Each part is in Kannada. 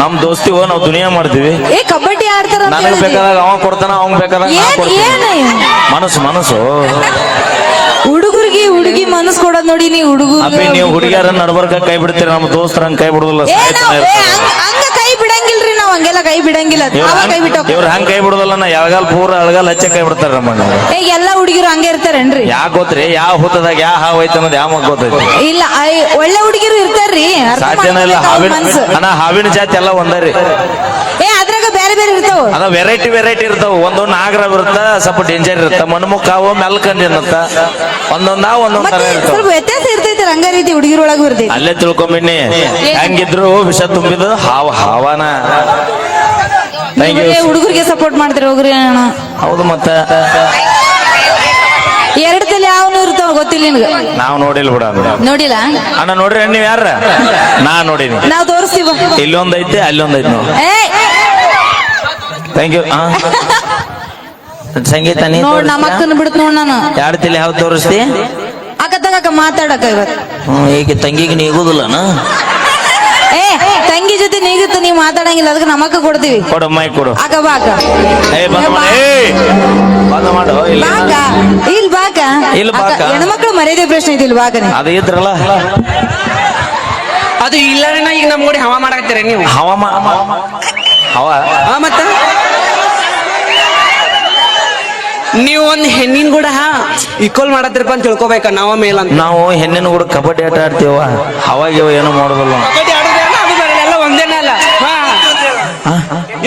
ನಮ್ ದೋಸ್ತಿವ ನಾವು ದುನಿಯಾ ಮಾಡ್ತೀವಿ ಏ ಕಬಡ್ಡಿ ಆಡ್ತಾರ ಅಂತ ನನಗ್. ಬೇಕಾದಾಗ ಅವ ಕೊಡ್ತಾನ ಅವಂಗ್ ಬೇಕಾದಾಗ ನಾ ಏನ್ ಕೊಡ್ತೀನಿ ಏನ್ ಮನಸ್ಸು ಮನಸ್ಸು ಹುಡುಗರಿಗೆ ಹುಡುಗಿ ಮನಸ್ ಕೊಡೋದ್ ನೋಡಿ ನೀ ಹುಡುಗರು ಅಪ್ಪಿ ನೀವು ಹುಡುಗಿಯರ ನಡ್ಬರ್ಕ ಕೈ ಬಿಡ್ತೀರಿ ನಮ್ಮ ದೋಸ್ತರ ಹಂಗ ಕೈ ಬಿಡುದಿಲ್ಲ ಏ ಸಾಯ್ತಾನೆ ನಾವ್ ಇರ್ತಾರೆ. ಹಂಗ ಹಂಗ ಕೈ ಬಿಡಂಗಿಲ್ರಿ ನಾವ್ ಹಂಗೆಲ್ಲ ಕೈ ಬಿಡಂಗಿಲ್ಲ. ನಾವ ಕೈ ಬಿಟ್ಟು ಇವ್ರ ಹಂಗ ಕೈ ಬಿಡುದಿಲ್ಲ ನಾ ಯಾವಾಗಲ್ ಪೂರ ಅಳಗಾಲ್ ಹಚ್ಚ ಕೈ ಬಿಡ್ತಾರ ನಮ್ಮನ್ನ ಏ ಎಲ್ಲಾ ಹುಡುಗಿರು ಹಂಗೆ ಇರ್ತಾರೇನ್ರಿ? ಯಾ ಗೊತ್ತ್ರಿ? ಯಾವ ಹುತ್ತದಾಗ ಯಾವ ಹಾವು ಐತೆ ಅನ್ನೋದು ಯಾವ ಮಗ್ ಗೊತ್ತೈತಿ? ಇಲ್ಲ ಐ, ಒಳ್ಳೆ ಹುಡುಗಿರು ಇರ್ತಾರ್ರಿ. ಅರ್ಥ ಸಾಧ್ಯನೇ ಇಲ್ಲ. ಮಾಡ್ಕೊಬೇಕು ಅವ್ರ ಹಾವಿನ ಮನ್ಸು. ಅಣ್ಣ ಹಾವಿನ ಜಾತಿ ಎಲ್ಲ ಒಂದರಿ ಬೇರೆ ಬೇರೆ ಇರ್ತಾವ. ಅದ ವೆರೈಟಿ ವೆರೈಟಿ ಇರ್ತಾವ. ಒಂದೊಂದು ನಾಗರ ಬರುತ್ತ ಸ್ವಲ್ಪ ಡೇಂಜರ್ ಇರುತ್ತ. ಮಣ್ಮುಕ್ಕಾವು ಮೆಲ್ಕಂಡ್ ಇರುತ್ತ ಒಂದೊಂದ ಒಂದೊಂದ್ ತರ ಇರ್ತಾವ. ಸ್ವಲ್ಪ ವ್ಯತ್ಯಾಸ ಇರ್ತೈತಿ ರಂಗ ರೀತಿ ಹುಡುಗಿರೊಳಗೂ ಇರ್ತೈತಿ ಅಲ್ಲೇ ತಿಳ್ಕೊಂಬಿನಿ ಹೆಂಗಿದ್ರು ವಿಷ ತುಂಬಿದ ಹಾವ ಹಾವನ. ಹುಡುಗರಿಗೆ ಸಪೋರ್ಟ್ ಮಾಡ್ತಾರೆ ಹೋಗ್ರಿ ಅಣ್ಣ ಹೌದು ಮತ್ತ. ಎರಡ್ ತಲೆ ಯಾವನು ಇರ್ತಾವ ಗೊತ್ತಿಲ್ಲ ನಿನ್ಗ. ನಾವ್ ನೋಡಿಲ್ ಬಿಡ ನೋಡಿಲ್ಲ? ಅಣ್ಣ ನೋಡ್ರಿ ನೀವ್ ಯಾರ ನಾ ನೋಡಿನಿ. ನಾವ್ ತೋರಿಸ್ತೀವ. ಇಲ್ಲೊಂದ್ ಐತೆ ಅಲ್ಲೊಂದ್ ಐತೆ ನೋಡಿ. ಏ ಥ್ಯಾಂಕ್ ಯು ಸಂಗೀತ ನೀ ನೋಡ್ ನಮ್ಮ ಅಕ್ಕನ ಬಿಡ್ತ ನೋಡ್ ನಾನು. ಯಾರ ತಿಳಿ ಹಾವು ತೋರಿಸ್ತಿ? ಅಕ್ಕ ತಗಕ ಮಾತಾಡಕ ಇವತ್ತು ಹ್ಮ್ ಈಗ ತಂಗಿಗೆ ನೀಗುದಿಲ್ಲನ? ಏ ತಂಗಿ ಜೊತೆ ನೀಗುತ್ತೆ ನೀವು ಮಾತಾಡಂಗಿಲ್ಲ ಅದಕ್ಕೆ ನಮಕ್ಕ ಕೊಡ್ತೀವಿ. ಕೊಡು ಮೈ ಕೊಡು. ಅಕ್ಕ ಬಾಕ ಏ ಬಂದ ಮಾಡು. ಏ ಬಂದ್ ಮಾಡು. ಇಲ್ಲಿ ಬಾಕ ಇಲ್ಲ. ಬಾಕ ಇಲ್ ಬಾಕ. ಹೆಣ್ಮಕ್ಳು ಮರ್ಯಾದೆ ಪ್ರಶ್ನೆ ಇದೆ ಇಲ್ಲಿ ಬಾಕ ನೀ. ಅದು ಇದ್ರಲ್ಲ? ಅದು ಇಲ್ಲ ಈಗ ನಮ್ಮ ನೋಡಿ ಹವಾ ಮಾಡಕತ್ತೀರ ನೀವು? ಹವಾ ಹವಾ. ಹಾ ಮತ್ತ? ನೀವು ಒಂದ್ ಹೆಣ್ಣಿನ ಕೂಡ ಈಕ್ವಲ್ ಮಾಡತ್ತಿರಪ್ಪ ಅಂತ ತಿಳ್ಕೊಬೇಕ ನಾವ ಮೇಲ್ ಅಂತ. ನಾವು ಹೆಣ್ಣಿನ ಕೂಡ ಕಬಡ್ಡಿ ಆಟ ಆಡ್ತೀವ ಅವಾಗ ಏನು ಮಾಡೋದಿಲ್ಲ ಕಬಡ್ಡಿ ಆಡೋದೇ ಅದು ಬರಲ್ಲ, ಎಲ್ಲ ಒಂದೇನ ಅಲ್ಲ. ಹಾ.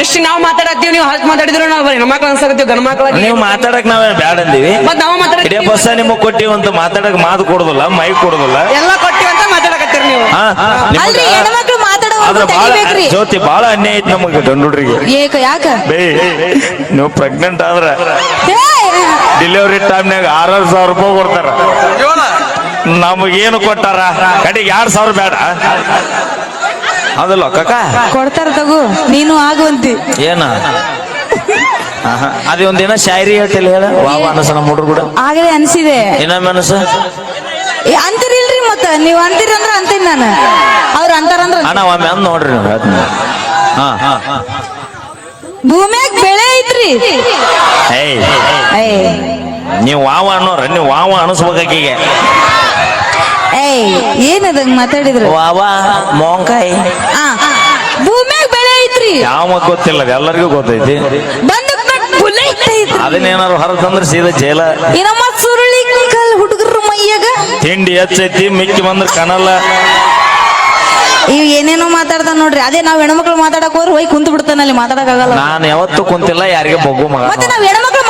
ಎಷ್ಟು ನಾವು ಮಾತಾಡತ್ತೀವಿ ನೀವು ಹಸ್ ಮಾತಾಡಿದ್ರು ನಾವು ಬರೀ ಹೆಣ್ಮಕ್ಳು ಅನ್ಸಕತ್ತೀವಿ ಗಂಡ ಮಕ್ಕಳ ನೀವು ಮಾತಾಡಕ್ ನಾವೇ ಬ್ಯಾಡ ಅಂದೀವಿ? ಮತ್ ನಾವು ಇಡೀ ಮಾತಾಡತ್ತೀವಿ ಬಸ್ಸ ನಿಮಗ್ ಕೊಟ್ಟಿವಿ ಅಂತ ಮಾತಾಡಕ್ ಮಾತು ಕೊಡುದಿಲ್ಲ ಮೈ ಕೊಡುದಿಲ್ಲ. ಎಲ್ಲ ಕೊಟ್ಟಿವಿ ಅಂತ ಮಾತಾಡಕತ್ತೀರಿ ನೀವು. ಹಾ? ನಿಮಗ ಅಲ್ರಿ ಹೆಣ್ಮಕ್ಳು ಆದ್ರ ಮಾತಾಡೋದು ಬಾಳ ತೆಗಿಬೇಕ್ರಿ. ಜ್ಯೋತಿ ಬಾಳ ಅನ್ಯಾಯ ಐತಿ ನಮಗೆ ಗಂಡು ಏಕ ಯಾಕ? ಬೇ ನೀವು ಪ್ರೆಗ್ನೆಂಟ್ ಆದ್ರೆ. ಏ, ಡೆಲಿವರಿ ಟೈಮ್ನಾಗ ಆರಾರು ಸಾವಿರ ರೂಪಾಯಿ ಕೊಡ್ತಾರ. ನಮಗೇನು ಕೊಟ್ಟಾರ? ಕಡೆಗೆ ಎರಡ್ ಸಾವಿರ ಬೇಡ. ಅದಲ್ಲ ಕಕ್ಕ ಕೊಡ್ತಾರ ತಗೋ ನೀನು ಆಗುವಂತಿ ಏನ? ಆಹಾ. ಅದೇ ಒಂದಿನ ಶಾಯರಿ ಹೇಳ್ತಿಲ್ಲ ಹೇಳ? ವಾವ ಅನಸ ನಮ್ಮ ಹುಡುಗರು ಕೂಡ ಆಗಲೇ ಅನ್ಸಿದೆ. ಇನ್ನೊಮ್ಮೆ ಅನಸ. ಏ, ಅಂತೀರಿಲ್ರಿ ಮತ್ತ? ನೀವು ಅಂತೀರಿ ಅಂದ್ರ ಅಂತೀನಿ ನಾನು. ಅವ್ರು ಅಂತಾರಂದ್ರ ಅಣ್ಣ ಒಮ್ಮೆ ಅಂದ್ ನೋಡ್ರಿ ನೀವು ಹೇಳ್ತೀನಿ. ಹಾ ಹಾ. ಭೂಮ್ಯಾಗ ಬೆಳೆ ಐತ್ರಿ. ಏಯ್ ಏಯ್. ನೀವು ವಾವ ಅನ್ನೋರ ನೀವು ವಾವ ಅನಿಸ್ಬೇಕಾಕಿಗೆ ಏಯ್ ಏನದಂಗ ಮಾತಾಡಿದ್ರು? ವಾವ ಮೋಂಕಾಯಿ. ಆ ಭೂಮ್ಯಾಗ ಬೆಳೆ ಐತ್ರಿ. ಯಾವ ಗೊತ್ತಿಲ್ಲ ಅದು ಎಲ್ಲರಿಗೂ ಗೊತ್ತೈತಿ. ಬಂದ ಅದನ್ನೇನಾರು ಹೊರತಂದ್ರೆ ಸೀದಾ ಜೈಲ. ಏನಮ್ಮ ಸುರುಳಿ ಕಲ್ ಹುಡುಗರ ಮೈಯಾಗ? ತಿಂಡಿ ಹೆಚ್ಚೈತಿ ಮಿಕ್ಕಿ ಬಂದ್ರೆ ಕನಲ್ಲ ಇವ್ ಏನೇನೋ ಮಾತಾಡ್ತಾನ ನೋಡ್ರಿ. ಅದೇ ನಾವ್ ಹೆಣ್ಮಕ್ಳು ಮಾತಾಡಕ್ ಹೋದ್ರೆ ಹೋಗಿ ಕುಂತ ಬಿಡ್ತಾನ ಅಲ್ಲಿ ಮಾತಾಡಕಾಗಲ್ಲ ನಾನ್ ಯಾವತ್ತೂ ಕುಂತಿಲ್ಲ ಯಾರಿಗೆ ಬಗ್ಗು ಮಗ ಮತ್ತೆ ನಾವ್ ಹೆಣ್ಮಕ್ಳು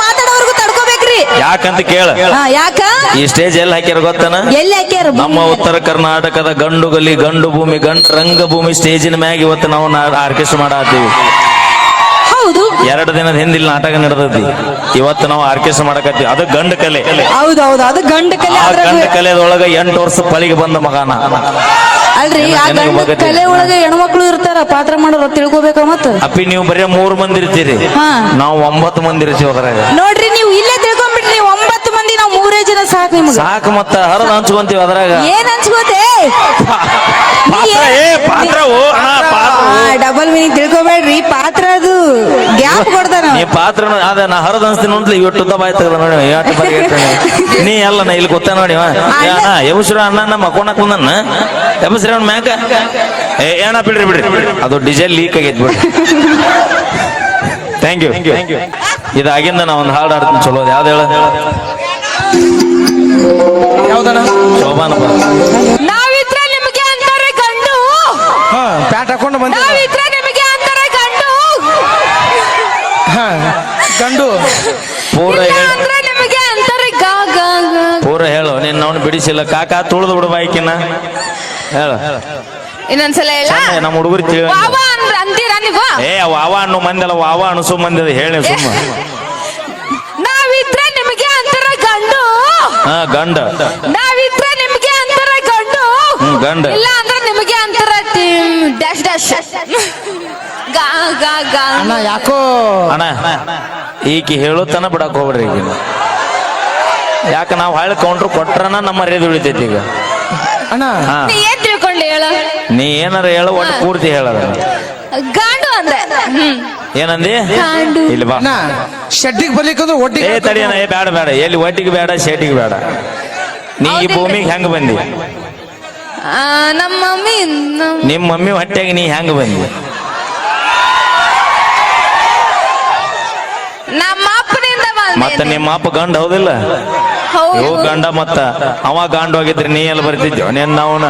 ತಡ್ಕೋಬೇಕ್ರಿ. ಯಾಕಂತ ಕೇಳ. ಹಾ ಯಾಕ? ಈ ಸ್ಟೇಜ್ ಎಲ್ಲಿ ಹಾಕ್ಯಾರ ಗೊತ್ತನ? ಎಲ್ಲಿ ಹಾಕ್ಯಾರ ನಮ್ಮ ಉತ್ತರ ಕರ್ನಾಟಕದ ಗಂಡು ಗಲಿ ಗಂಡು ಭೂಮಿ ಗಂಡು ರಂಗಭೂಮಿ ಸ್ಟೇಜಿನ ಮ್ಯಾಗ ಇವತ್ತು ನಾವು ಆರ್ಕೆಸ್ಟ್ರಾ ಮಾಡತ್ತೀವಿ ಹೌದು. ಎರಡು ದಿನದ ಹಿಂದಿಲ್ ನಾಟಕ ನಡೆದೈತಿ ಇವತ್ತು ನಾವು ಆರ್ಕೆಸ್ಟ್ರಾ ಮಾಡಕತ್ತೀವಿ. ಅದು ಗಂಡ ಕಲೆ. ಹೌದು ಹೌದು. ಅದು ಗಂಡ ಕಲೆ ಆ ಅದ್ರಾಗ ಗಂಡು ಕಲೆದೊಳಗ ಎಂಟು ವರ್ಷ ಪಳಿಗೆ ಬಂದ ಮಗನ. ಅಲ್ರಿ ಆ ಗಂಡ. ಕಲೆ ಒಳಗೆ ಹೆಣ್ಮಕ್ಳು ಇರ್ತಾರ ಪಾತ್ರ ಮಾಡೋರು ತಿಳ್ಕೊಬೇಕ ಮತ್ತ. ಅಪ್ಪಿ ನೀವು ಬರೀ ಮೂರು ಮಂದಿ ಇರ್ತೀರಿ. ಹಾ. ನಾವು ಒಂಬತ್ತು ಮಂದಿ ಇರ್ತೀವಿ ಅದ್ರಾಗ. ನೋಡ್ರಿ ನೀವು ಇಲ್ಲೇ ತಿಳ್ಕೊಂಡ್ಬಿಟ್ರಿ ನೀವು ಒಂಬತ್ತು ಮಂದಿ ನಾವು ಮೂರೇ ಜನ ಸಾಕು ನಿಮ್ಗೆ. ಸಾಕು ಮತ್ತ ಹರದ ಹಂಚ್ಕೊಂತೀವಿ ಅದ್ರಾಗ. ಏನ್ ಅನ್ಸ್ಕೋತೆ ಪಾತ್ರ ಏ ಅಣ್ಣ ಪಾತ್ರ ಡಬಲ್ ಮೀನಿಂಗ್ ತಿಳ್ಕೊಬೇಡ್ರಿ ಪಾತ್ರ ಅದು ಗ್ಯಾಪ್ ಕೊಡ್ತಾನ ನೀ ಪಾತ್ರ ಅದ ನಾ ಹರದ ಅನ್ಸ್ತೀನಿ ನೋಡ್ಲಿ ಇವತ್ತು ಉದ್ದ ಬಾಯ್ ತಗದ ನೋಡಿ ಎಷ್ಟು ಬಾರಿ ನೀ ಅಲ್ಲ ನಾ ಇಲ್ಲಿ ಗೊತ್ತ ನೋಡಿ ಯಮಶ್ರ ಅಣ್ಣ ನಮ್ಮ ಮಕ್ಕೊಂಡಕ್ ಬಂದನ್ನ ಯಮಶ್ರ ಅವ್ನ ಮ್ಯಾಕ ಏ ಏನ ಬಿಡ್ರಿ ಬಿಡ್ರಿ. ಅದು ಡಿಸೈಲ್ ಲೀಕ್ ಆಗೈತಿ ಬಿಡ್ರಿ. ಥ್ಯಾಂಕ್ ಯು ಇದಾಗಿಂದ ನಾ ಒಂದು ಹಾಡು ಆಡ್ತೀನಿ ಚಲೋ ಯಾವ್ದು ಹೇಳ? ಯಾವ್ದನ? ಶೋಭಾನ ಪ್ಯಾಟ್ ನಾವಿದ್ರೆ ನಿಮಗೆ ಅಂತಾರೆ ಗಂಡು. ಹಾ ಪ್ಯಾಂಟ್ ಹಾಕೊಂಡು ಬಂದೆ ನಾವಿದ್ರೆ ನಿಮಗೆ ಅಂತಾರೆ ಗಂಡು ಹಾ ಗಂಡು ಪೂರ ಇಲ್ಲ ಅಂದ್ರೆ ನಿಮಗೆ ಅಂತಾರೆ ಗಾ ಗಾ ಗಾ. ಪೂರ ಹೇಳು. ನಿನ್ನ ಅವ್ನು ಬಿಡಿಸಿಲ್ಲ. ಕಾಕ ತುಳಿದು ಬಿಡು ಬಾಯ್ಕಿನ ಹೇಳ. ಇನ್ನೊಂದ್ಸಲ ಹೇಳ. ಚಂದ ನಮ್ಮ ಹುಡುಗರು ತಿಳಿ ವಾವ ಅಂದ್ರ ಅಂತೀರಾ ನೀವು? ಏ ವಾವ ಅನ್ನೋ ಮಂದಿಲ್ಲ ವಾವ ಅನಸೋ ಮಂದಿ ಹೇಳಿ ಸುಮ್ಮ. ನಾವಿದ್ರೆ ನಿಮಗೆ ಅಂತಾರೆ ಗಂಡು. ಹಾ ಗಂಡ. ನಾವಿದ್ರೆ ನಿಮಗೆ ಅಂತಾರೆ ಗಂಡು. ಹ್ಮ್ ಗಂಡ. ಇಲ್ಲ ಅಂದ್ರೆ ನಿಮಗೆ ಅಂತಾರ ಡ್ಯಾಶ್ ಡ್ಯಾಶ್. ಗಾ ಗಾ ಗಾ. ಅಣ್ಣ ಯಾಕೋ ಅಣ್ಣ. ಈಕಿ ಹೇಳೋತನ ಬಿಡಕ್ ಹೋಗ್ಬಿಡ್ರಿ ಈಗ ಯಾಕ ನಾವು ಹಳ್ಳಿ ಕೌಂಟ್ರ್ ಕೊಟ್ರನ ನಮ್ಮ ಮರ್ಯಾದೆ ಉಳಿತೈತಿ ಈಗ. ಅಣ್ಣ. ನೀ ಏನ್ ತಿಳ್ಕೊಂಡೆ ಹೇಳ? ನೀ ಏನಾರ ಹೇಳು ಒಟ್ಟು ಪೂರ್ತಿ ಹೇಳದ ಗಾಂಡು ಅಂದೆ ಹ್ಮ್. ಏನಂದಿ? ಗಾಂಡು. ಇಲ್ಲಿ ಬಾ. ಅಣ್ಣ ಶೆಡ್ಡಿಗೆ ಬರ್ಲಿಕ್ಕಂದ್ರೆ ಏ ಒಟ್ಟಿಗೆ ತಡಿಯಣ ಏ ಬೇಡ ಬೇಡ ಎಲ್ಲಿ ಒಟ್ಟಿಗೆ ಬೇಡ ಶೇಟಿಗೆ ಬೇಡ ನೀ ಈ? ಭೂಮಿಗೆ ಹೆಂಗ್ ಬಂದಿ? ಆ, ನಮ್ಮ ಮಮ್ಮಿ ನಮ್- ನಿಮ್ಮ ಮಮ್ಮಿ ಹೊಟ್ಟೆಗೆ ನೀ ಹೆಂಗ್ ಬಂದಿ ನಮ್ಮ ಅಪ್ಪನಿಂದ ಮತ್ತ ನಿಮ್ಮ ಅಪ್ಪ ಗಂಡ ಹೌದಿಲ್ಲ? ಯೋ ಇವ್ ಗಂಡ ಮತ್ತ ಅವ ಗಂಡ ಹೋಗಿದ್ರಿ ನೀ ಎಲ್ಲ ಬರ್ತಿದ್ಯೋ? ನೆನ್ ನಾವನ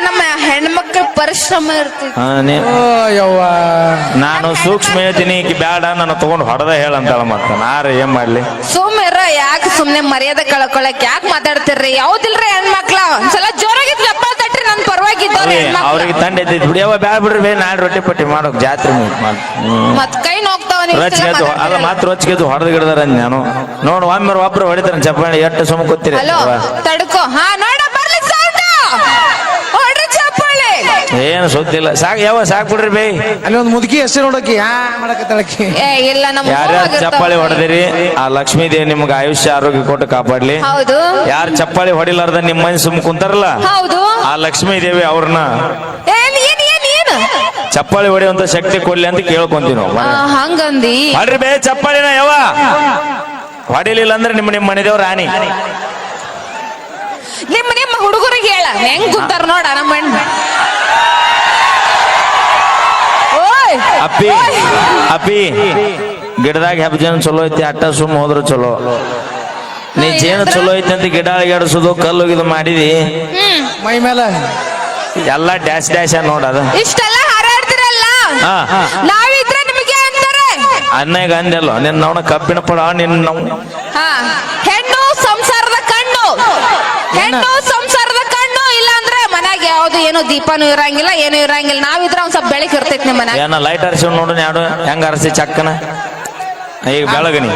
ನಮ್ಮ ಹೆಣ್ಮಕ್ಳ ಪರಿಶ್ರಮ ಇರ್ತೈತಿ. ಹಾ, ನೀ- ಓ ಯವ್ವ. ನಾನು ಸೂಕ್ಷ್ಮ ಹೇಳ್ತೀನಿ ಈಕಿ ನಾನು ತಗೊಂಡ್ ಹೊಡೆದ ಹೇಳಂತಾಳ ಮತ್ತ. ನಾರ ಏನ್ ಮಾಡ್ಲಿ? ಸೋಮ್ಯರ ಯಾಕೆ ಸುಮ್ನೆ ಮರ್ಯಾದೆ ಕಳ್ಕೊಳಕ್ ಯಾಕೆ ಮಾತಾಡ್ತಿರ್ರಿ? ಯಾವ್ದಿಲ್ರಿ ಹೆಣ್ಮಕ್ಳ? ಒಂದ್ಸಲ ಜೋರಾಗಿ ಚಪ್ಪಾಳ ತಟ್ರಿ ನನ್ ಪರವಾಗಿದ್ದವ್ರಿ ಹೆಣ್ಮಕ್ಳು. ಅವ್ರಿಗೆ ತಂಡ ಎದ್ದಿದ್ ಬಿಡಿ. ಅವ ಬ್ಯಾಡ ಬಿಡ್ರಿ ಬೇ ನಾಳೆ ರೊಟ್ಟಿ ಪಟ್ಟಿ ಮಾಡೋಕ್ ಜಾತ್ರೆ ಮುಗ್ದ್ ಮಾಡ್- ಹ್ಮ್. ಮತ್ ಕೈ ನೀವು ರೊಚ್ಚಿಗೆದ್ದು ಅಲ್ಲ ಮಾತ್ರ ರೊಚ್ಚಿಗೆದ್ದು ಹೊಡೆದು ಗಿಡದಾರ ನಾನು. ನೋಡು ಒಮ್ಮೆ ಒಬ್ರು ಹೊಡಿತಾರ ಚಪ್ಪಾಳಿ ಎಷ್ಟು ಸುಮ್ಮ ಕೂತಿರಿ. ಹಲೋ ತಡ್ಕೋ. ಹಾ ನೋಡ ಬರ್ಲಿ ಸೌಂಡ್ ಹೊಡ್ರಿ ಚಪ್ಪಾಳೆ. ಏನು ಸುದ್ದಿಲ್ಲ. ಸಾಕ್ ಯಾವ ಸಾಕ್ ಬಿಡ್ರಿ ಬೇ. ಅಲ್ಲಿ ಒಂದು ಮುದುಕಿ ಹೆಸರು ನೋಡಕ್ಕೆ ಯಾ ಮಾಡಕತ್ತಾಳಕಿ ಏ ಇಲ್ಲ ನಮ್ಮ ಯಾರ್ಯಾರು ಚಪ್ಪಾಳಿ ಹೊಡೆದಿರಿ ಆ ಲಕ್ಷ್ಮೀ ದೇವಿ ನಿಮ್ಗೆ ಆಯುಷ್ಯ ಆರೋಗ್ಯ ಕೊಟ್ಟು ಕಾಪಾಡ್ಲಿ. ಹೌದು. ಯಾರು ಚಪ್ಪಾಳಿ ಹೊಡಿಲಾರ್ದ ನಿಮ್ಮ ಮನೆ ಸುಮ್ಮ ಕುಂತಾರಲ್ಲ ಹೌದು. ಆ ಲಕ್ಷ್ಮೀ ದೇವಿ ಅವ್ರನ್ನ. ಚಪ್ಪಾಳಿ ಹೊಡೆಯುವಂತ ಶಕ್ತಿ ಕೊಡ್ಲಿ ಅಂತ ಕೇಳ್ಕೊಂತೀವಿ ನಾವು ಆ, ಹಂಗಂದಿ. ಮಾಡ್ರಿ ಬೇ ಚಪ್ಪಾಳಿನ ಯಾವ ಹೊಡಿಲಿಲ್ಲ ಅಂದ್ರೆ ನಿಮ್ಮ ನಿಮ್ಮ ಮನೆದೇವ್ ರಾಣಿ. ನಿಮ್ಮ ನಿಮ್ಮ ಹುಡುಗರಿಗೆ ಹೇಳ. ಹೆಂಗ್ ಕೂತಾರ ನೋಡ ನಮ್ಮ ಹೆಣ್ ಓಯ್ ಅಪ್ಪಿ ಅಪ್ಪಿ ಗಿಡದಾಗ ಹೆಬ್ಬ ಜೇನು ಚಲೋ ಐತಿ ಅಟ್ಟ ಸುಮ್ಮ ಹೋದ್ರು ಚಲೋ. ನೀ ಜೇನು ಚಲೋ ಐತಿ ಅಂತ ಗಿಡ ಅಳಗಾಡಿಸೋದು ಕಲ್ಲು ಇದು ಮಾಡಿದಿ? ಮೈ ಮೇಲೆ. ಎಲ್ಲ ಡ್ಯಾಶ್ ಡ್ಯಾಶ್ ನೋಡದು ಇಷ್ಟೆಲ್ಲ? ಹಾ. ನಾವಿದ್ರೆ ನಿಮಗೆ ಅಂತಾರೆ ಅಂದೆಲ್ಲ ನಿನ್ನ ಅವನ ಕಬ್ಬಿಣ ಪಡ ನಿನ್ನ ನಾವು ಹಾ. ಹೆಣ್ಣು ಸಂಸಾರದ ಕಣ್ಣು. ಹೆಣ್ಣು ಸಂಸಾರದ ಕಣ್ಣು ಇಲ್ಲ ಅಂದ್ರೆ ಮನ್ಯಾಗ ಯಾವ್ದು ಏನು ದೀಪನೂ ಇರಂಗಿಲ್ಲ ಏನು ಇರಂಗಿಲ್ಲ. ನಾವಿದ್ರೆ ಒಂದ್ ಸ್ವಲ್ಪ ಬೆಳಕ್ ಇರ್ತೈತಿ ನಿಮ್ಮ ಮನ್ಯಾಗ ಏನ ಲೈಟ್ ಹರಿಸಿ ನೋಡು ಯಾಡು ಹೆಂಗ ಅರಸಿ ಚಕ್ಕನ? ಈಗ ಬೆಳಗನಿ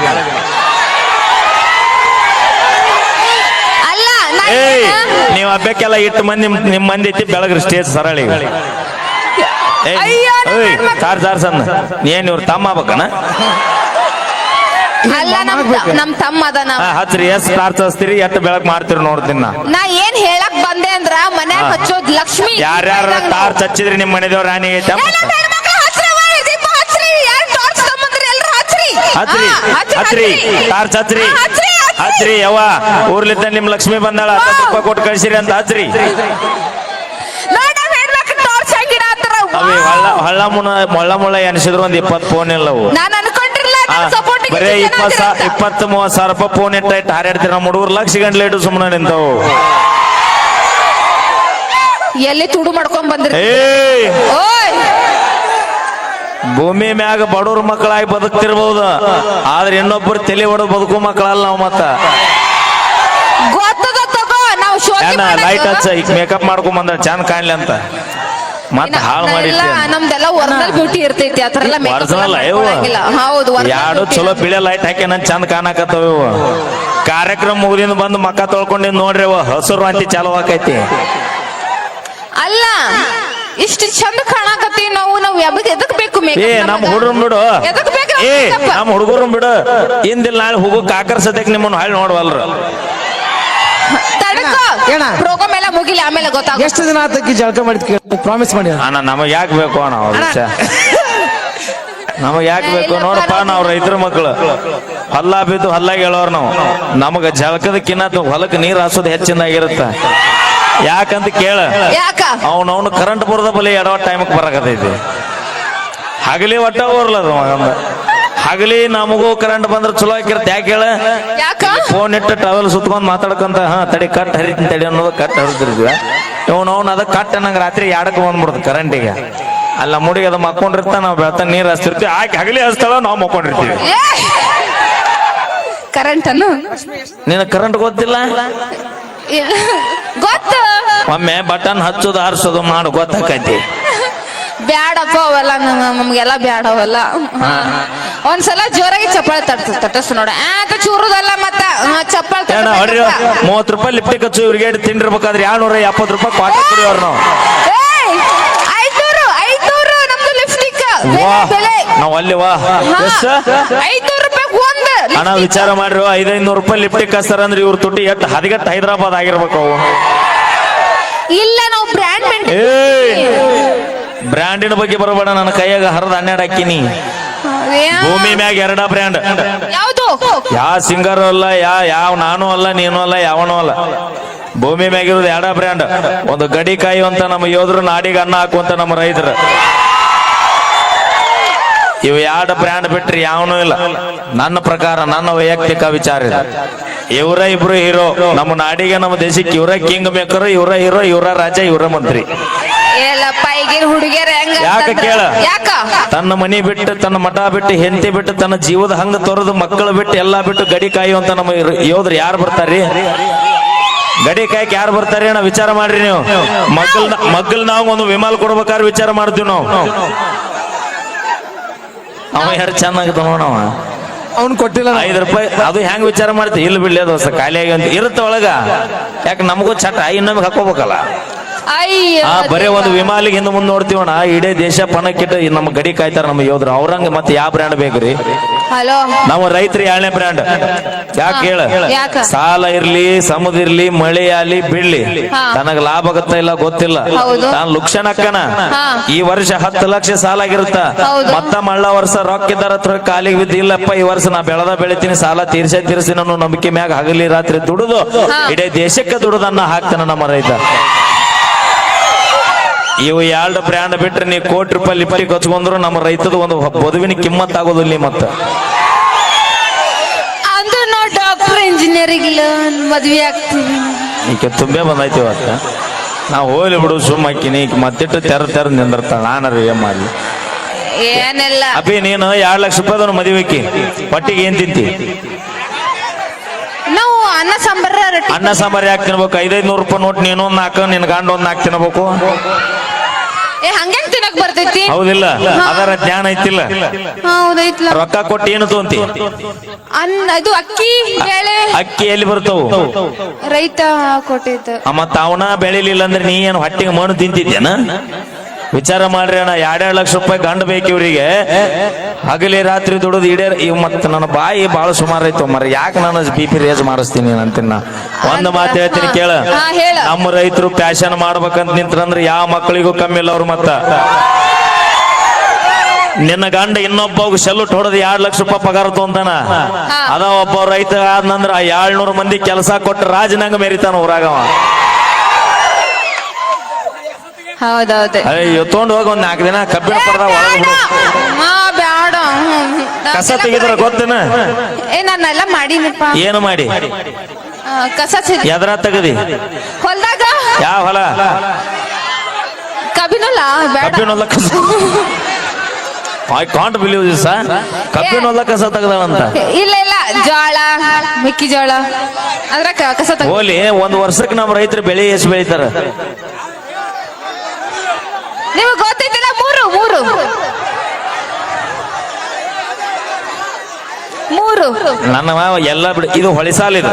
ಅಲ್ಲ ನಾ ಏಯ್ ಏನ- ನೀವ್ ಹಬ್ಬಕ್ಕೆಲ್ಲ ಇಟ್ಟು ಮಂದಿ ನಿಮ್ ಮಂದಿ ಐತಿ ಬೆಳಗ್ರಿ ಸ್ಟೇಜ್ ಸರಳ ಸಾರ್ ತಾರ್ ಸಣ್ಣ ನೀನ್ ಇವ್ರ ತಮ್ಮ ಆಗ್ಬೇಕನ ಅಲ್ಲ ನಮ್ ತ- ನಮ್ ತಮ್ಮ ಅದ ಹಾ, ಹಚ್ರಿ ಎಸ್ ತಾರ್ ಹಚ್ತೀರಿ ಎಷ್ಟ್ ಬೆಳಕ್ ಮಾಡ್ತೀರಿ ನೋಡ್ತೀನಿ ನಾ. ನಾ ಏನ್ ಹೇಳಕ್ ಬಂದೆ ಅಂದ್ರ ಮನ್ಯಾಗ ಹಚ್ಚೋದ್ ಲಕ್ಷ್ಮಿ ಯಾರ್ಯಾರ ತಾರ್ ನಾವು. ನಿಮ್ಮ ನಿಮ್ ಮನೆದೇವ್ರ ರಾಣಿ ಐತೆ ನಮ್ ಹೆಣ್ಮಕ್ಳು ಹಚ್ರವ್ವ, ಈ ಹಚ್ರಿ. ಯಾರ್ torch ತಗೊಂಬಂದ್ರಿ ಎಲ್ರು ಹಚ್ರಿ. ಹಚ್ರಿ ಹಾ, ಹಚ್ರಿ, ಹಚ್ರಿ. ಹಚ್ರಿ. ತಾರ್ ಹಚ್ರಿ ಹಾ, ಹಚ್ರಿ, ಹಚ್ರಿ. ಹಚ್ರಿ ಯವ್ವ. ಊರ್ಲಿದ್ದ ನಿಮ್ ಲಕ್ಷ್ಮಿ ಬಂದಾಳ ಹತ್ತು ರೂಪಾಯಿ ಕೊಟ್ಟು ಕಳ್ಸಿರಿ ಅಂತ ಹಚ್ರಿ ನೋಡ್ ನಮ್ ಹೆಣ್ಮಕ್ಳು torch ಹೆಂಗ್ ಇಡಾತ್ತಾರ, ಅವಿ ಹೊಳ್ಳ ಹಳ್ಳ ಮುಣ ಮೊಳ್ಳ ಮುಳ್ಳ ಎನಿಸಿದ್ರು ಒಂದ್ ಇಪ್ಪತ್ತು ಫೋನ್ ಇಲ್ಲವು. ಬರೀ ಅನ್ಕೊಂಡಿರ್ಲಿಲ್ಲ ಬರೇ ಇಪ್ಪತ್ ಸಾ ಇಪ್ಪತ್ತು ಮೂವತ್ ಸಾವಿರ ರೂಪಾಯಿ ಫೋನ್ ಇಟ್ಟ ಇಟ್ಟು ಹಾರಾಡ್ತೀರ ನಮ್ಮ ಹುಡುಗರು ಲಕ್ಷ ಗಂಟ್ಲೆ ಇಟ್ಟು ಸುಮ್ಮನೆ ನಿಂತವು. ಎಲ್ಲಿ ತುಡು ಮಾಡ್ಕೊಂಡ್ ಬಂದ್ರಿ? ಏಯ್! ಓಯ್! ಭೂಮಿ ಮ್ಯಾಗ ಬಡವ್ರ ಮಕ್ಕಳಾಗಿ ಬದುಕ್ತಿರ್ಬಹುದು ಆದ್ರೆ ಇನ್ನೊಬ್ಬರು ತಲೆ ಹೊಡೆದು ಬದುಕೋ ಮಕ್ಕಳಲ್ಲ ನಾವು ಮತ್ತ. ಗೊತ್ತದ ತಗೋ ನಾವು ಶೋಕಿ ಏನ ಮಾಡಕ್- ಲೈಟ್ ಹಚ್ಚ ಈಗ ಮೇಕಪ್ ಮಾಡ್ಕೊಂಡ್ ಬಂದ ಚಂದ ಕಾಣ್ಲಿ ಅಂತ. ಮತ್ತ ಹಾಳು ಮಾಡಿಲ್ಲ ಮಾಡಿ ನಮ್ದೆಲ್ಲ ಒರಿಜಿನಲ್ ಬ್ಯೂಟಿ ಇರ್ತೈತಿ ಆತರ ಒರಿಜಿನಲ್ ಅಯ್ಯೋ ಹೌದು ಎರಡು ಚಲೋ ಬಿಳೆ ಲೈಟ್ ಹಾಕಿ ನನ್ ಚಂದ ಕಾಣಕತ್ತವ ಇವು. ಕಾರ್ಯಕ್ರಮ ಮುಗಿದಿಂದ ಬಂದು ಮಕ್ಕ ತೊಳ್ಕೊಂಡಿದ್ ನೋಡ್ರಿ ಅವ ಹಸುರು ಅಂತಿ ಚಾಲು ಆಕೈತಿ. ಅಲ್ಲ ಇಷ್ಟು ಚಂದ ಕಾಣಕತ್ತಿ ನಾವು ನಾವು ಯಾವಾಗ ಎದಕ್ ಬೇಕು ಏ ನಮ್ಮ ನಮ್ ನಮಗ? ಬಿಡು. ಎದಕ್ ಬೇಕು ಏ makeup? ನಮ್ ಹುಡುಗರು ಬಿಡು. ಇಂದಿಲ್ ನಾಳೆ ಹೋಗೋ ಕಾಕರ್ ಸದ್ಯಕ್ಕೆ ನಿಮ್ಮನ್ನ ಹಾಳು ನೋಡ್ವಲ್ರ. ಏನ? ಪ್ರೋಗ್ರಾಮ್ ಎಲ್ಲ ಮುಗಿಲಿ ಆಮೇಲೆ ಗೊತ್ತಾಗ ಎಷ್ಟು ದಿನ ಆತಕ್ಕಿ ಜಳಕ ಮಾಡಿದ್ ಪ್ರಾಮಿಸ್ ಮಾಡಿ ಅಣ್ಣ ನಮಗೆ ಯಾಕೆ ಬೇಕು ಅಣ್ಣ ಅವ್ರ ವಿಷಯ? ನಮಗ್ ಯಾಕೆ ಬೇಕು ನೋಡಪ್ಪ ನಾವು ರೈತರ ಮಕ್ಕಳು ಹಲ್ಲ ಬಿದ್ದು ಹಲ್ಲ ಹೇಳೋರ್ ನಾವು. ನಮಗ ಜಳಕದಕ್ಕಿನ್ನ ಹೊಲಕ್ಕೆ ನೀರ್ ಹಾಸೋದು ಹೆಚ್ಚಿನಾಗಿರುತ್ತ ಯಾಕಂತ ಕೇಳ. ಯಾಕ? ಅವನವನು ಕರೆಂಟ್ ಬರೋದ ಬಲಿ ಎಡವ ಟೈಮ್ ಬರಕತೈತಿ ಹಗಲಿ ಒಟ್ಟ ಓರ್ಲದ ಮಗಂದ. ಹಗಲಿ ನಮಗೂ ಕರೆಂಟ್ ಬಂದ್ರೆ ಚಲೋ ಆಗಿರುತ್ತೆ. ಯಾಕೆ ಹೇಳ? ಯಾಕ? ಫೋನ್ ಇಟ್ಟು ಟವೆಲ್ ಸುತ್ಕೊಂಡ್ ಮಾತಾಡ್ಕೊಂತ ಹಾ ತಡಿ ಕಟ್ ಹರಿತೀನಿ ತಡಿ ಅನ್ನೋದು ಕಟ್ ಹರಿದಿರ್ತೀವ ಇವನು ಅವ್ನು ಅದ ಕಟ್ ಅನ್ನಂಗ ರಾತ್ರಿ ಎರಡಕ್ಕೆ ಬಂದ್ಬಿಡ್ತು ಕರೆಂಟಿಗೆ ಅಲ್ಲ ಮುಡಿಗೆ ಅದು ಮಕ್ಕೊಂಡಿರ್ತ ನಾವು ಬೆಳತ ನೀರ್ ಹಚ್ತಿರ್ತೀವಿ ಆಕೆ ಹಗಲಿ ಹಚ್ತಾಳ ನಾವು ಮಕ್ಕೊಂಡಿರ್ತೀವಿ. ಕರೆಂಟ್ ಅನ್ನು? ನಿನ್ನ ಕರೆಂಟ್ ಗೊತ್ತಿಲ್ಲ? ಗೊತ್ತು. ಒಮ್ಮೆ ಬಟನ್ ಹಚ್ಚೋದು ಆರಿಸೋದು ಮಾಡು ಗೊತ್ತಾಕೈತಿ. ಬ್ಯಾಡಪ್ಪ ಅವೆಲ್ಲ ನಮ್- ನಮ್ಗೆಲ್ಲ ಬ್ಯಾಡ ಅವೆಲ್ಲ. ಒಂದ್ಸಲ ಜೋರಾಗಿ ಚಪ್ಪಾಳೆ ತಟ್ಟ ತಟ್ಟಸ್ ನೋಡ. ಆತ ಚೂರುದಲ್ಲ ಮತ್ತ? ಚಪ್ಪಳ ಏನ ಹೊಡ್ರಿ ಮೂವತ್ತು ಮೂವತ್ ರೂಪಾಯಿ ಲಿಪ್ಟಿ ಹಚ್ಚು ಇವ್ರಿಗೆ ತಿಂಡಿರ್ಬೇಕಾದ್ರೆ ಏಳ್ನೂರ ಎಪ್ಪತ್ತು ರೂಪಾಯಿ ಕ್ವಾಟ ಕುಡಿಯೋರು ನಾವು. ಏಯ್, ಐದ್ನೂರು ಐದ್ನೂರು ನಮ್ದು ಲಿಪ್ಸ್ಟಿಕ್ ವಾ ಬೆಲೆ ನಾವ್ ಅಲ್ಲಿ ವಾ. ಎಷ್ಟ ಐದ್ನೂರು ರೂಪಾಯಿ ಒಂದು ಅಣ್ಣ ವಿಚಾರ ಮಾಡ್ರಿ ಐದೈನೂರು ರೂಪಾಯಿ ಲಿಪ್ಟಿಕ್ ಕಸ್ತಾರ ಅಂದ್ರೆ ಇವ್ರ ತುಟ್ಟಿ ಎಟ್ಟು ಹದಿಗಟ್ಟು ಹೈದರಾಬಾದ್ ಆಗಿರ್ಬೇಕು ಅವು. ಇಲ್ಲ ನಾವು ಬ್ರ್ಯಾಂಡ್ ಏಯ್ ಬ್ರ್ಯಾಂಡಿನ ಬಗ್ಗೆ ಬರಬೇಡ ನನ್ನ ಕೈಯಾಗ ಹರದ ಹನ್ನೆರಡು ಹಾಕಿನಿ. ಭೂಮಿ ಮ್ಯಾಗ ಎರಡ ಬ್ರ್ಯಾಂಡ್. ಯಾವುದು? ಯಾವ ಸಿಂಗರ್ ಅಲ್ಲ ಯಾ ಯಾವ ನಾನು ಅಲ್ಲ ನೀನು ಅಲ್ಲ ಯಾವನು ಅಲ್ಲ. ಭೂಮಿ ಮ್ಯಾಗಿರೋದು ಎರಡ ಬ್ರ್ಯಾಂಡ್. ಒಂದು ಗಡಿ ಕಾಯುವಂತ ನಮ್ಮ ಯೋಧರು ನಾಡಿಗೆ ಅನ್ನ ಹಾಕುವಂತ ನಮ್ಮ ರೈತರು. ಇವು ಎರಡು ಬ್ರ್ಯಾಂಡ್ ಬಿಟ್ರಿ ಯಾವನು ಇಲ್ಲ. ನನ್ನ ಪ್ರಕಾರ ನನ್ನ ವೈಯಕ್ತಿಕ ವಿಚಾರ ಇದು. ಇವರ ಇಬ್ರು ಹೀರೋ ನಮ್ಮ ನಾಡಿಗೆ ನಮ್ಮ ದೇಶಕ್ಕೆ ಇವರ ಕಿಂಗ್ ಮೇಕರ್ ಇವರ ಹೀರೋ ಇವರ ರಾಜ ಇವರ ಮಂತ್ರಿ. ಎಲ್ಲಪ್ಪ ಈಗಿನ ಹುಡುಗಿಯರ ಹೆಂಗ ಯಾಕ ಕೇಳ? ಯಾಕ? ತನ್ನ ಮನಿ ಬಿಟ್ಟು ತನ್ನ ಮಠ ಬಿಟ್ಟು ಹೆಂಡತಿ ಬಿಟ್ಟು ತನ್ನ ಜೀವದ ಹಂಗ ತೊರೆದು ಮಕ್ಕಳು ಬಿಟ್ಟು ಎಲ್ಲಾ ಬಿಟ್ಟು ಗಡಿ ಕಾಯುವಂತ ನಮ್ಮ ಯೋಧರು ಯಾರು ಬರ್ತಾರ್ರಿ? ಗಡಿ ಕಾಯಕ್ ಯಾರು ಬರ್ತಾರೆ ಅಣ್ಣ? ವಿಚಾರ ಮಾಡ್ರಿ ನೀವು. ಮಕ್ಕಳ ಮಕ್ಕಳ ನಾವು ಒಂದು ವಿಮಾನ ಕೊಡ್ಬೇಕಾದ್ರೆ ವಿಚಾರ ಮಾಡ್ತೀವಿ ನಾವು. ಅವ ಯಾರು ಚೆನ್ನಾಗಿದ್ದ ನೋಡವ ಅವ್ನು ಕೊಟ್ಟಿಲ್ಲ. ಐದು ರೂಪಾಯಿ ಅದು ಹೆಂಗ್ ವಿಚಾರ ಮಾಡ್ತೀವಿ ಇಲ್ಲಿ ಬಿಡ್ಲಿ ಅದು ಖಾಲಿ ಆಗಿ ಅಂತ. ಇರುತ್ತೆ ಒಳಗ. ಯಾಕೆ ನಮಗೂ ಚಟ ಇನ್ನೊಮ್ಮೆ ಹಾಕೋಬೇಕಲ್ಲ ಆ ಬರೇ ಒಂದು ವಿಮಾಲಿಗೆ ಹಿಂದೆ ಮುಂದೆ ನೋಡ್ತೀವಣ್ಣ. ಇಡೀ ದೇಶ ಪಣಕ್ಕಿಟ್ಟು ನಮ್ಮ ಗಡಿ ಕಾಯ್ತಾರ ನಮ್ಮ ಯೋಧರು. ಅವ್ರಂಗ ಮತ್ತೆ ಯಾವ ಬ್ರ್ಯಾಂಡ್ ಬೇಕ್ರಿ ಹಲೋ. ನಾವು ರೈತರು ಏಳನೇ ಬ್ರ್ಯಾಂಡ್ ಯಾಕೆ ಹೇಳ? ಸಾಲ ಇರ್ಲಿ ಸಮುದ್ರ ಇರ್ಲಿ ಮಳೆ ಆಲಿ ಬೀಳ್ಲಿ. ತನಗ ಲಾಭ ಆಗತ್ತ ಇಲ್ಲ ಗೊತ್ತಿಲ್ಲ. ತಾನು ಲುಕ್ಷಣ ಅಕ್ಕನ. ಈ ವರ್ಷ ಹತ್ತು ಲಕ್ಷ ಸಾಲ ಆಗಿರುತ್ತ. ಮತ್ತ ಮಳ್ಳ ವರ್ಷ ರೊಕ್ಕ ಇದ್ದಾರ ಹತ್ರ ಕಾಲಿಗೆ ಬಿದ್ದ ಇಲ್ಲಪ್ಪ ಈ ವರ್ಷ ನಾ ಬೆಳದ ಬೆಳಿತೀನಿ ಸಾಲ ತೀರ್ಸೇ ತೀರ್ಸಿ ನಾನು ನಂಬಿಕೆ ಮ್ಯಾಗ ಹಗಲಿ ರಾತ್ರಿ ದುಡಿದು. ಇಡೀ ದೇಶಕ್ಕೆ ದುಡಿದನ್ನ ಹಾಕ್ತಾನ ನಮ್ಮ ರೈತ. ಇವು ಎರಡು ಬ್ರ್ಯಾಂಡ್ ಬಿಟ್ರೆ ನೀವು ಕೋಟಿ ರೂಪಾಯಿ ಲಿಪಲಿ ಕೊಚ್ಕೊಂಡ್ರು ನಮ್ಮ ರೈತದ ಒಂದು ಬದುವಿನ ಕಿಮ್ಮತ್ ಆಗೋದಿಲ್ಲ ಮತ್ತ. ಅಂದ್ರೆ ನಾವು ಡಾಕ್ಟರ್ ಇಂಜಿನಿಯರಿಂಗ್ ಮದ್ವೆ ಆಗ್ತೀವಿ. ಈಕೆ ತುಂಬೆ ಬಂದೈತಿ ಇವತ್ತ. ನಾವು ಹೋಗ್ಲಿ ಬಿಡು ಸುಮ್ಮ ಹಾಕಿನಿ. ಈಕೆ ಮತ್ತಿಟ್ಟು ತೆರ ತೆರ ನಿಂದಿರ್ತಾಳ. ನಾನು ಏನ್ ಮಾಡ್ಲಿ? ಏನಿಲ್ಲ? ಅಪ್ಪಿ ನೀನು ಎರಡು ಲಕ್ಷ ರೂಪಾಯಿ ಮದುವೆಕಿ ಒಟ್ಟಿಗೆ ಏನ್ ತಿಂತಿ? ನಾವು ಅನ್ನ ಸಾಂಬಾರ ರೊಟ್ಟಿ ಅನ್ನ ಸಾಂಬಾರ್ ಯಾಕೆ ತಿನ್ಬೇಕು? ಐದೈದು ನೂರು ರೂಪಾಯಿ ನೋಟ್ ನೀನು ಒಂದ್ ನಾಲ್ಕು ನಿನ್ ಗಂಡ ಒಂದ್ ನಾಲ್ಕು ತಿನ್ಬೇಕು. ಏ ಹಂಗ್ಯಾಂಗ್ ತಿನ್ನಕ್ ಬರ್ತೈತಿ? ಹೌದಿಲ್ಲ. ಅದರ ಜ್ಞಾನ ಐತಿಲ್ಲ. ಹೌದೈತ್ಲ. ರೊಕ್ಕ ಕೊಟ್ಟು ಏನು ತೊಂತಿ ಅನ್ನ ಇದು ಅಕ್ಕಿ ಬೇಳೆ. ಅಕ್ಕಿ ಎಲ್ಲಿ ಬರ್ತಾವು? ರೈತ ಕೊಟ್ಟಿದ್ದು. ಆ, ಮತ್ತ ಅವನ ಬೆಳಿಲಿಲ್ಲ ಅಂದ್ರೆ ನೀ ಏನು ಹೊಟ್ಟಿಗೆ ಮಣ್ಣು ತಿಂತಿದ್ದೇನ ವಿಚಾರ ಮಾಡ್ರಿ ಅಣ್ಣ ಎರಡೆರಡು ಲಕ್ಷ ರೂಪಾಯಿ ಗಂಡ ಬೇಕು ಇವ್ರಿಗೆ. ಹಗಲಿ ರಾತ್ರಿ ದುಡಿದು ಇಡೇ ಇವ್ ಮತ್ತೆ ನನ್ನ ಬಾಯಿ ಬಹಳ ಸುಮಾರು ಐತು ಮರ ಯಾಕೆ ನಾನು ಬಿ ಪಿ ರೇಜ್ ಮಾಡಿಸ್ತೀನಿ ಅಂತಿನ ಒಂದ್ ಮಾತು ಹೇಳ್ತೀನಿ ಕೇಳ. ನಮ್ಮ ರೈತರು ಪ್ಯಾಶನ್ ಮಾಡ್ಬೇಕಂತ ನಿಂತ್ರಂದ್ರೆ ಯಾವ ಮಕ್ಕಳಿಗೂ ಕಮ್ಮಿ ಇಲ್ಲ ಅವ್ರು ಮತ್ತ. ನಿನ್ನ ಗಂಡ ಇನ್ನೊಬ್ಬ ಸೆಲ್ಯೂಟ್ ಹೊಡೆದು ಎರಡ್ ಲಕ್ಷ ರೂಪಾಯಿ ಪಗಾರ ತೊಂತಾನ ಅದ ಒಬ್ಬ ರೈತ ಆದ್ನಂದ್ರ ಆ ಏಳ್ನೂರು ಮಂದಿ ಕೆಲಸ ಕೊಟ್ಟು ರಾಜನಂಗ ಮೆರಿತಾನ ಊರಾಗವ ಹೌದೌದು. ಅಯ್ಯೋ ತೊಗೊಂಡು ಹೋಗಿ ಒಂದ್ ನಾಲ್ಕು ದಿನ ಕಬ್ಬಿಣ ಪಡೆದ ಒಳಗೆ ಬಿಡು. ಮಾ ಬ್ಯಾಡ. ಹ್ಮ್. ಕಸ ತೆಗಿದ್ರ ಗೊತ್ತೇನ? ಏ ನಾನೆಲ್ಲ ಮಾಡೀನಪ್ಪ. ಏನು ಮಾಡಿ? ಆ, ಕಸ ಚೆಲ್ಲಿ ಎದ್ರ ತೆಗದಿ? ಹೊಲ್ದಾಗ? ಯಾವ ಹೊಲ? ಕಬಿನಲ್ಲ ಬೇಡ ಕಬ್ಬಿನ ಹೊಲ ಕಸ. ಐ ಕಾಂಟ್ ಬಿಲೀವ್ ದಿಸ್ ಕಬ್ಬಿನ ಹೊಲ ಕಸ ತೆಗದಾಳಂತ. ಇಲ್ಲ ಇಲ್ಲ. ಜೋಳ ಮೆಕ್ಕಿಜೋಳ. ಅದ್ರ ಕ- ಕಸ ತೆಗ್ದು ಹೋಲಿ ಒಂದ್ ವರ್ಷಕ್ಕೆ ನಮ್ಮ ರೈತರು ಬೆಳೆ ಎಷ್ಟು ಬೆಳಿತಾರ? ನಿಮಗೆ ಗೊತ್ತಿದ್ದಿಲ್ಲ? ಮೂರು ಮೂರು. ಮೂರು. ನನ್ನ ಮಾವ ಎಲ್ಲ ಬಿಡ ಇದು ಹೊಳಿಸಾಲ ಇದು.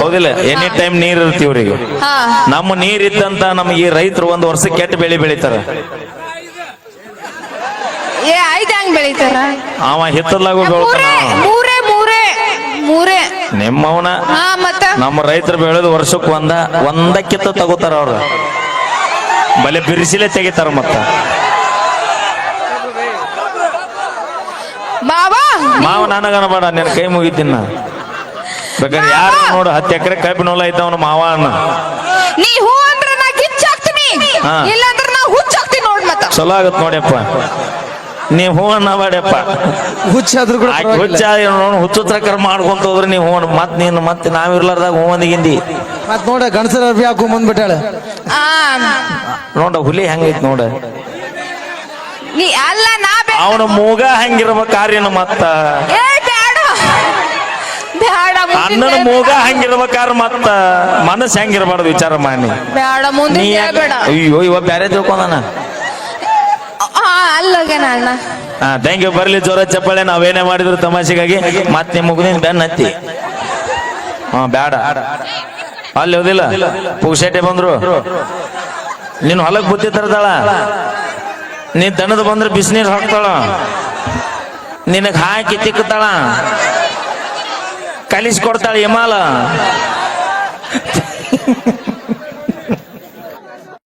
ಹೌದಿಲ್ಲ ಎನಿ ಟೈಮ್ ನೀರ್ ಹಾ. ನಮ್ಮ ನೀರ್ ಇದ್ದಂತ ನಮ್ಗೆ ಈ ರೈತರು ಒಂದ್ ವರ್ಷ ಕೆಟ್ಟ ಬೆಳೆ ಬೆಳಿತಾರ. ಏ ಐದ್ ಹೆಂಗ್ ಬೆಳಿತಾರ? ಅವ ಹಿತ್ತಲಾಗು ಮೂರೇ ಮೂರೇ ಮೂರೇ ನಿಮ್ಮವನ ನಮ್ಮ ರೈತರು ಬೆಳೆದು ವರ್ಷಕ್ಕೆ ಒಂದ ಒಂದಕ್ಕಿಂತ ತಗೋತಾರ ಅವ್ರು. ಬಲೆ ಬಿರ್ಸಿಲೆ ತೆಗಿತಾರ ಮತ್ತ. ಮಾವ! ನನಗನ ಬೇಡ ನಿನ್ನ ಕೈ ಮುಗಿತೀನಿ ನಾ. ಬೇಕಾದ್ರೆ ಯಾರು ನೋಡು ಹತ್ತು ಎಕರೆ ಕೈ ಹೊಲ ಐತವನು ಮಾವ ಅನ್ನ. ನೀ ಹೂ ಅಂದ್ರೆ ನಾ ಕಿಚ್ಚಾಕ್ತೀನಿ ನಾ ಹುಚ್ಚಾಕ್ತೀನಿ ನೋಡ್ ಮತ್ತ. ಚಲೋ ಆಗತ್ ನೋಡ್ಯಪ್ಪ ನೀವ್ ಹೂ ಅನ್ನ ಬೇಡಪ್ಪ ಹುಚ್ಚಾದ್ರೂ ಕೂಡ ಆಕೆ. ಹುಚ್ಚ ನೋಡು ಹುಚ್ಚು ಪ್ರಕಾರ ಮಾಡ್ಕೊಂತ ಹೋದ್ರೆ ನೀವು ಹೂ ಮತ್ ನೀನು ಮತ್ತೆ ನಾವಿರ್ಲಾರ್ದಾಗ ಹೂ ಹಿಂದಿ. ಮತ್ ನೋಡ ಗಣಸರ ಅರ್ಬಿ ಹಾಕೊಂಡ್ ಬಂದ್ಬಿಟ್ಟಾಳ. ಆ ನೋಡ ಹುಲಿ ಹೆಂಗೈತ್ ನೋಡ. ನೀ ಅಲ್ಲ ನಾ ಬೇ ಅವನ ಮೂಗ ಹಂಗಿರ್ಬೇಕಾರೇನು ಮತ್ತ. ಏ ಬ್ಯಾಡ. ಬ್ಯಾಡ ಮುಂದಿನ ಅಣ್ಣನ. ಮೂಗ ಹಂಗಿರ್ಬೇಕಾರ ಮತ್ತ. ಮನಸ್ಸು ಹೆಂಗಿರ್ಬಾರ್ದು ವಿಚಾರ ಮಾಡಿ. ಬ್ಯಾಡ ಮುಂದಿನ ನೀ ಯಾಕೆ- ಹೇಳ್ಬೇಡ ಅಯ್ಯೋ ಇವ ಬ್ಯಾರೆ ತಿಳ್ಕೊಂಡನ. ಅಲ್ಲೋಗ್ಯಾನ ಅಣ್ಣ. ಹಾ ಥ್ಯಾಂಕ್ ಯು ಬರ್ಲಿ ಜೋರ ಚಪ್ಪಾಳೆ, ನಾವೇನೇ ಮಾಡಿದ್ರು ತಮಾಷೆಗಾಗಿ. ಮತ್ತೆ ನಿಮ್ಮ ಮುಗ್ದಿನ ಬೆನ್ನತ್ತಿ ಹಾ ಬೇಡ ಅಲ್ಲಿ ಹೋದಿಲ್ಲ? ಪುಗ್ಸೇಟೆ ಬಂದ್ರು. ನೀನು ಹೊಲಕ್ ಬುತ್ತಿ ತರದಾಳ? ನೀ ದನದ ಬಂದ್ರೆ ಬಿಸಿನೀರು ಹಾಕ್ತಾಳ? ನಿನಗ್ ಹಾಕಿ ತಿಕ್ಕತಾಳ ಕಲಿಸ್ಕೊಡ್ತಾಳ ಹಿಮಾಲ.